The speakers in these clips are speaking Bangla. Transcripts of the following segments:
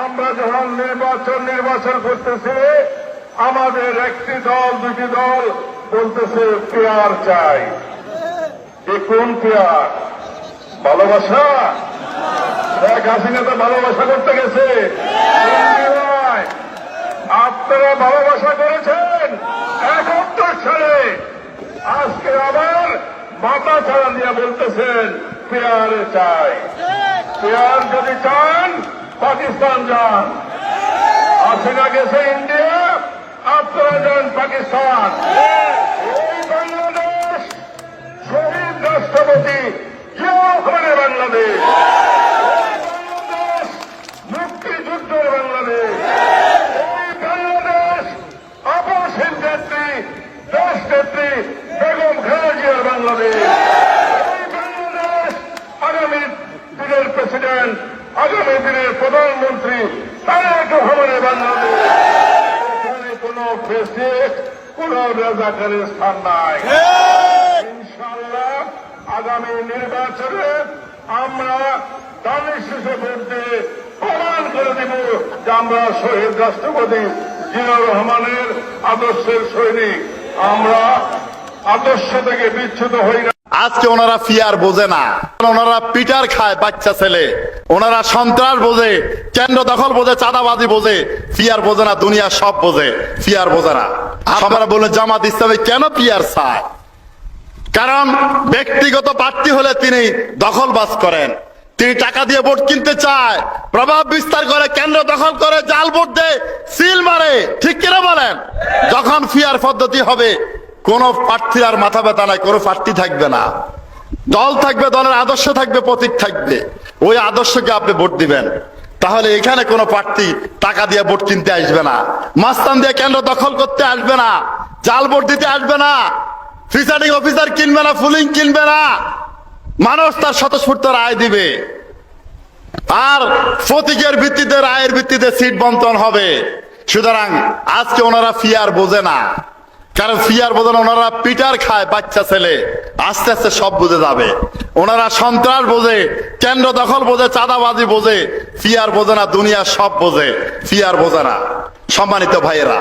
আমরা যখন নির্বাচন নির্বাচন করতেছি, আমাদের একটি দল, দুটি দল বলতেছে, পেয়ার চাই। এ কোন পেয়ার? ভালোবাসা? শেখ হাসিনা তো ভালোবাসা করতে গেছে। আপনারা ভালোবাসা করেছেন এক একাত্তর সালে। আজকে আবার মাথা ছাড়া দিয়ে বলতেছেন, পেয়ার চাই। পেয়ার যদি চান পাকিস্তান যান। হাসিনা গেছে ইন্ডিয়া আপনারা যান পাকিস্তান। দিনের প্রধানমন্ত্রী তারেক রহমানের বাংলাদেশ। কোন ফেসিস্ট কোন রাজাকারের স্থান নাই। ইনশাআল্লাহ আগামী নির্বাচনে আমরা দানের শেষে ভোট প্রমাণ করে দেব যে আমরা শহীদ রাষ্ট্রপতি জিয়াউর রহমানের আদর্শের সৈনিক। আমরা আদর্শ থেকে বিচ্ছুত হই না। আজকে ওনারা ফিয়ার বোঝে না। ওনারা পিটার খায় বাচ্চা ছেলে। ওনারা সন্ত্রাস বোঝে, কেন্দ্র দখল বোঝে, চাঁদাবাজি বোঝে। ফিয়ার বোঝে না, দুনিয়া সব বোঝে। ফিয়ার বোঝে না। আপনারা বললেন জামাত ইসলামে কেন পিয়ার চায়? কারণ ব্যক্তিগত প্রার্থী হলে তিনি দখল দখলবাজ করেন। তিনি টাকা দিয়ে ভোট কিনতে চায়। প্রভাব বিস্তার করে, কেন্দ্র দখল করে, জাল ভোট দেয়, সিল মারে। ঠিক কিনা বলেন? যখন ফিয়ার পদ্ধতি হবে কোন প্রার্থীর আর মাথা ব্যথা নাই, কোনো প্রার্থী থাকবে না। দল থাকবে, দলের আদর্শ থাকবে, প্রতীক থাকবে। ওই আদর্শকে আপনি ভোট দিবেন। তাহলে এখানে কোনো প্রার্থী টাকা দিয়ে ভোট কিনতে আসবে না। মাস্তান দিয়ে কেন্দ্র দখল করতে আসবে না। জাল ভোট দিতে আসবে না। প্রিসাইডিং অফিসার কিনবে না ফুলিং কিনবে না। মানুষ তার স্বতঃস্ফূর্ত রায় দিবে। আর প্রতীকের ভিত্তিতে, রায়ের ভিত্তিতে সিট বন্টন হবে। সুতরাং আজকে ওনারা ফিয়ার বোঝে না। কারণ ফিয়ার বোঝে না ওনারা পিটার খায় বাচ্চা ছেলে। আস্তে আস্তে সব বুঝে যাবে। ওনারা সন্ত্রাস বোঝে, কেন্দ্র দখল বোঝে, চাঁদাবাজি বোঝে। ফিয়ার বোঝে না, দুনিয়া সব বোঝে। ফিয়ার বোঝে না। সম্মানিত ভাইয়েরা,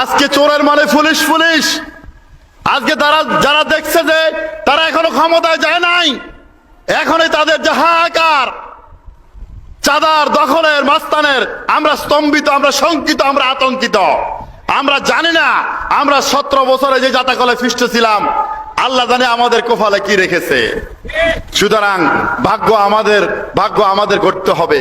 আজকে চোরের মানে পুলিশ পুলিশ। আজকে তারা, যারা দেখছে যে তারা এখনও ক্ষমতায় যায় নাই, এখনই তাদের জাহাকার চাঁদার দখলের মাস্তানের, আমরা স্তম্ভিত, আমরা শঙ্কিত, আমরা আতঙ্কিত। আমরা জানি না, আমরা সতেরো বছরে যে জাতাকলে ফিষ্ট ছিলাম আল্লাহ জানে আমাদের কোফালে কি রেখেছে। সুতরাং ভাগ্য আমাদের ভাগ্য আমাদের করতে হবে।